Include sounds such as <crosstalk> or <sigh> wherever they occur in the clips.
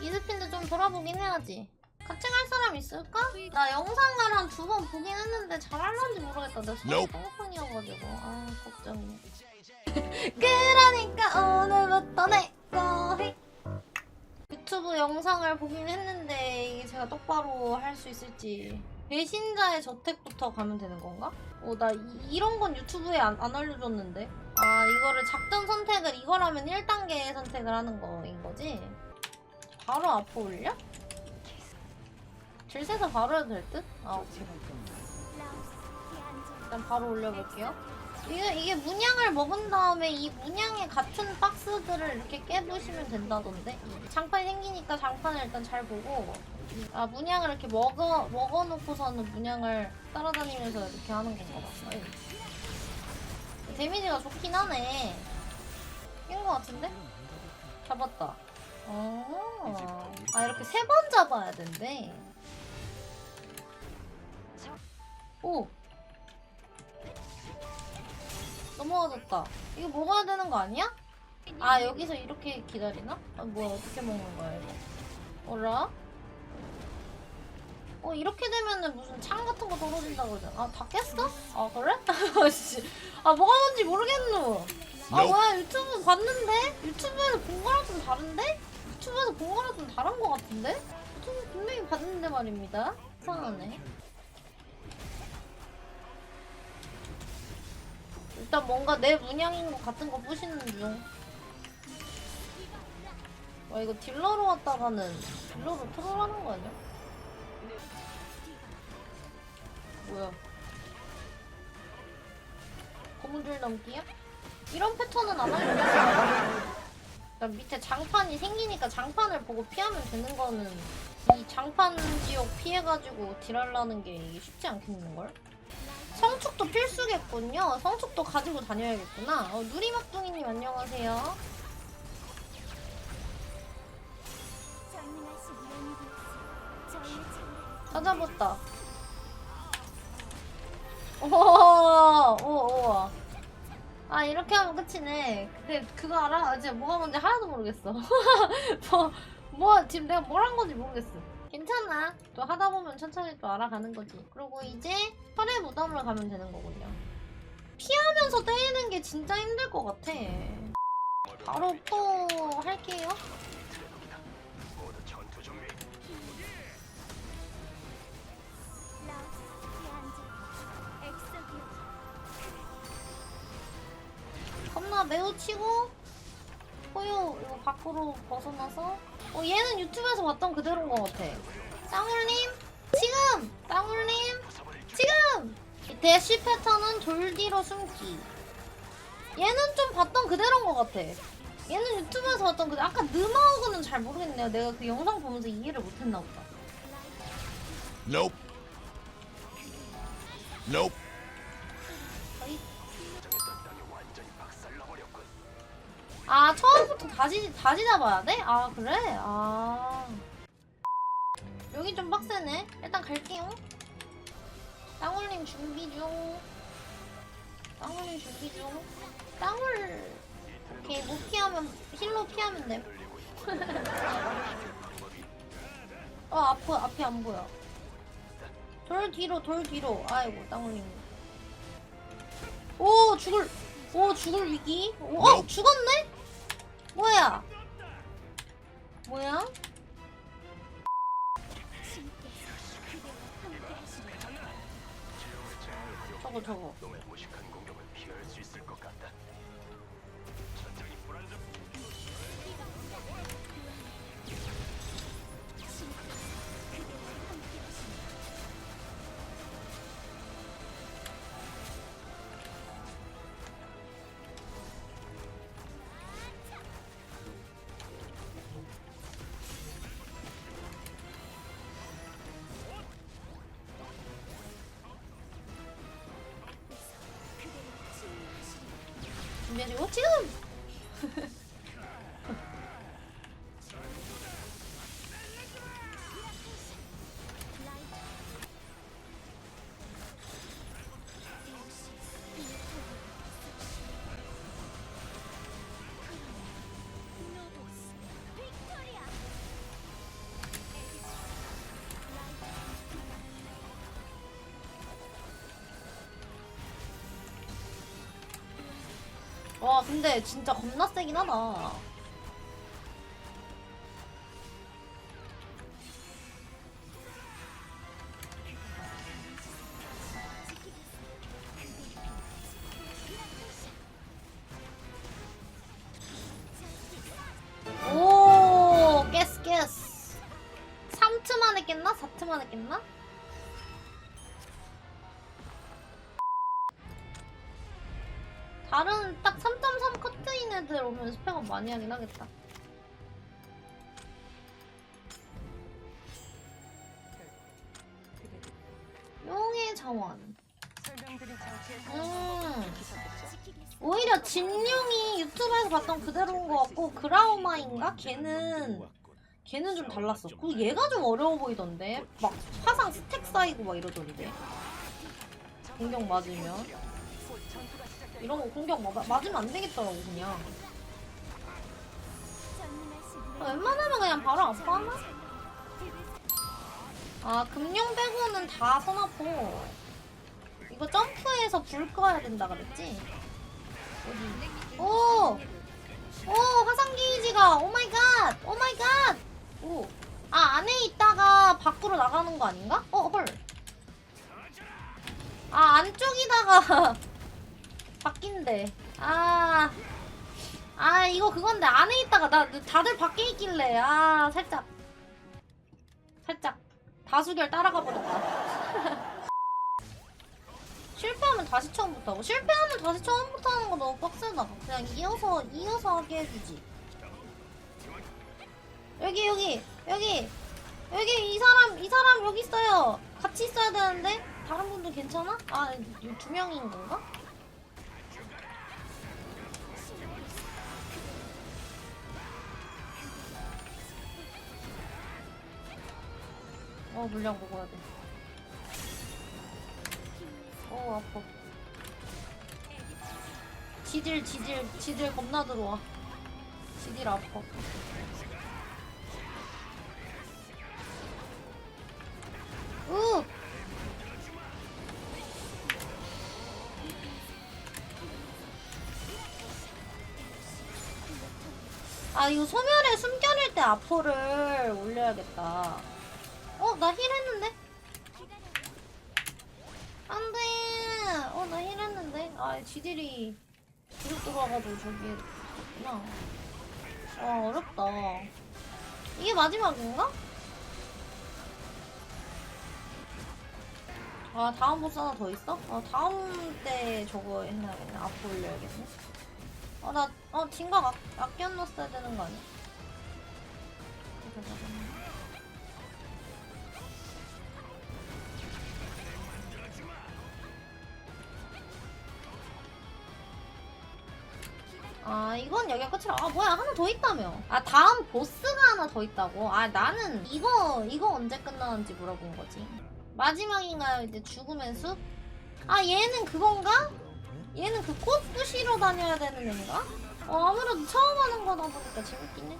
이스핀도 좀 돌아보긴 해야지. 같이 갈 사람 있을까? 나 영상을 한 두 번 보긴 했는데 잘할런지 모르겠다. 내 손이. 똥손이어가지고 아 걱정이네. <laughs> 그러니까 오늘부터 내거 해. 유튜브 영상을 보긴 했는데 이게 제가 똑바로 할 수 있을지 배신자의 저택부터 가면 되는 건가? 어, 나 이, 런건 유튜브에 안, 안 알려줬는데 아 이거를 작전 선택을 이거라면 1단계 선택을 하는 거인 거지? 바로 앞에 올려? 질세서 바로 해도 될 듯? 아 오케이 일단 바로 올려볼게요 이게, 이게 문양을 먹은 다음에 이 문양에 같은 박스들을 이렇게 깨부시면 된다던데 이 장판이 생기니까 장판을 일단 잘 보고 아 문양을 이렇게 먹어 먹어놓고서는 문양을 따라다니면서 이렇게 하는 건가 봐. 데미지가 좋긴 하네 깬 거 같은데? 잡았다 어. 아 이렇게 세 번 잡아야 된대 오 넘어가졌다. 이거 먹어야 되는 거 아니야? 아 여기서 이렇게 기다리나? 아 뭐야 어떻게 먹는 거야 이거? 어라? 어 이렇게 되면은 무슨 창 같은 거 떨어진다고 그러잖아. 아다 깼어? 아 그래? <laughs> 씨. 아 뭐가 뭔지 모르겠노. 아. 뭐야 유튜브 봤는데? 유튜브에서 본 거랑 좀 다른데? 유튜브에서 본 거랑 좀 다른 거 같은데? 유튜브 분명히 봤는데 말입니다. 이상하네. 일단 뭔가 내 문양인 것 같은 거 부시는 중. 와 이거 딜러로 왔다가는 딜러로 트롤하는 거 아니야? 뭐야? 고무줄 넘기야? 이런 패턴은 안 알려 나 밑에 장판이 생기니까 장판을 보고 피하면 되는 거는 이 장판 지역 피해가지고 딜하려는 게 쉽지 않겠는걸? 성축도 필수겠군요. 성축도 가지고 다녀야겠구나. 어, 누리막둥이님 안녕하세요. 찾아봤다. 오, 오, 오. 아 이렇게 하면 끝이네. 근데 그거 알아? 아, 진짜 뭐가 뭔지 하나도 모르겠어. <laughs> 뭐, 뭐 지금 내가 뭘 한 건지 모르겠어. 괜찮아. 또 하다 보면 천천히 또 알아가는 거지. 그리고 이제 철의 무덤으로 가면 되는 거군요. 피하면서 때리는 게 진짜 힘들 것 같아. 바로 또 할게요. 매우 치고 호요 이거 밖으로 벗어나서 어 얘는 유튜브에서 봤던 그대로인 것 같아. 땅울님 지금 땅울님 지금 이 대쉬 패턴은 돌 뒤로 숨기. 얘는 좀 봤던 그대로인 것 같아. 얘는 유튜브에서 봤던 그대로 아까 느마오그는 잘 모르겠네요. 내가 그 영상 보면서 이해를 못했나 보다. Nope. Nope. 아 처음부터 다시 다시 잡아야 돼? 아 그래? 아 여기 좀 빡세네. 일단 갈게요. 땅울님 준비 중. 땅울님 준비 중. 땅울 오케이 못 피하면 힐로 피하면 돼. <laughs> 어 앞에 앞에 안 보여. 돌 뒤로 돌 뒤로. 아이고 땅울님. 오 죽을 오 죽을 위기 오, 어 Nope. 죽었네 뭐야? 뭐야? 저거 저거. 준비 해주고 지금 와 근데 진짜 겁나 세긴 하다. 오, 깨스 깨스. 3트 만에 깼나? 4트 만에 깼나? 다른 딱3.3 커트인 애들 오면 스펙업 많이 하긴 하겠다. 용의 자원. 음. 오히려 진룡이 유튜브에서 봤던 그대로인 것 같고 그라우마인가? 걔는 걔는 좀 달랐어. 그 얘가 좀 어려워 보이던데. 막 화상 스택 쌓이고 막 이러던데. 공격 맞으면 이런 거 공격 맞, 맞으면 안 되겠더라고 그냥. 아, 웬만하면 그냥 바로 아파하나? 아 금룡 빼고는 다 선아포. 이거 점프해서 불 꺼야 된다 그랬지? 어디? 오! 오 화상 게이지가 오 마이 갓! 오 마이 갓! 오. 아 안에 있다가 밖으로 나가는 거 아닌가? 어 헐. 아 안쪽이다가 <laughs> 바뀐대. 아. 아 이거 그건데 안에 있다가 나 다들 밖에 있길래 아 살짝 살짝 다수결 따라가 버렸다. <laughs> 실패하면 다시 처음부터 하고 실패하면 다시 처음부터 하는 거 너무 빡세다. 그냥 이어서 이어서 하게 해주지. 여기 여기 여기 여기 이 사람 이 사람 여기 있어요. 같이 있어야 되는데 다른 분들 괜찮아? 아 두 명인 건가? 어 물량 먹어야 돼. 어 아파. 지질 지질 지질 겁나 들어와. 지질 아파. 으! 아 이거 소멸에 숨겨낼 때 아포를 올려야겠다. 어나힐 했는데? 안 돼. 어 나 힐 했는데. 아 지들이 계속 들어와가지고 저기 있구나. 아 어렵다. 이게 마지막인가? 아 다음 보스 하나 더 있어? 아 다음 때 저거 해야겠네. 앞으로 올려야겠네. 아 나 어 진각 아, 아껴 넣었어야 되는 거 아니야? 아 이건 여기가 끝이라. 아 뭐야 하나 더 있다며. 아 다음 보스가 하나 더 있다고? 아 나는 이거 이거 언제 끝나는지 물어본 거지. 마지막인가요? 이제 죽음의 숲? 아 얘는 그건가? 얘는 그 꽃 부시러 다녀야 되는 애인가? 어 아무래도 처음 하는 거다 보니까 재밌긴 해.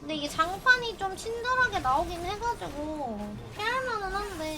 근데 이게 장판이 좀 친절하게 나오긴 해가지고 해할만은 한데. 얘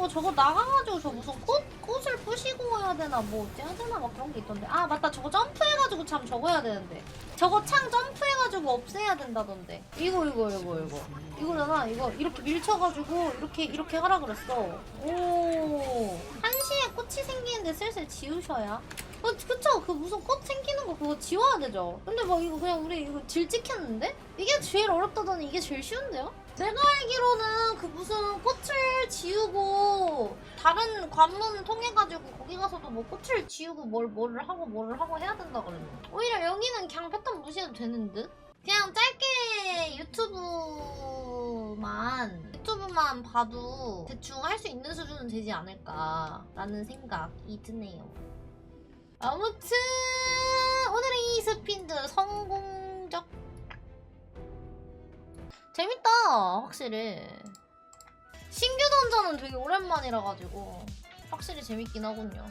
뭐 저거 나가가지고 저 무슨 꽃 꽃을 부시고 해야 되나 뭐 어째야 되나 막 그런 게 있던데. 아 맞다. 저거 점프해가지고 참 저거 해야 되는데. 저거 창 점프해가지고 없애야 된다던데. 이거 이거 이거 이거. 이거잖아. 이거 이렇게 밀쳐가지고 이렇게 이렇게 하라 그랬어. 오. 한시에 꽃이 생기는데 슬슬 지우셔야 어 그쵸 그 무슨 꽃 생기는 거 그거 지워야 되죠 근데 막 이거 그냥 우리 이거 질 찍혔는데 이게 제일 어렵다더니 이게 제일 쉬운데요? 내가 알기로는 그 무슨 꽃을 지우고 다른 관문 통해가지고 거기 가서도 뭐 꽃을 지우고 뭘 뭐를 하고 뭐를 하고 해야 된다 그랬는데 오히려 여기는 그냥 패턴 무시해도 되는 듯? 그냥 짧게 유튜브만 유튜브만 봐도 대충 할 수 있는 수준은 되지 않을까라는 생각이 드네요. 아무튼 오늘의 이 스핀드 성공적 재밌다 확실히 신규 던전은 되게 오랜만이라 가지고 확실히 재밌긴 하군요.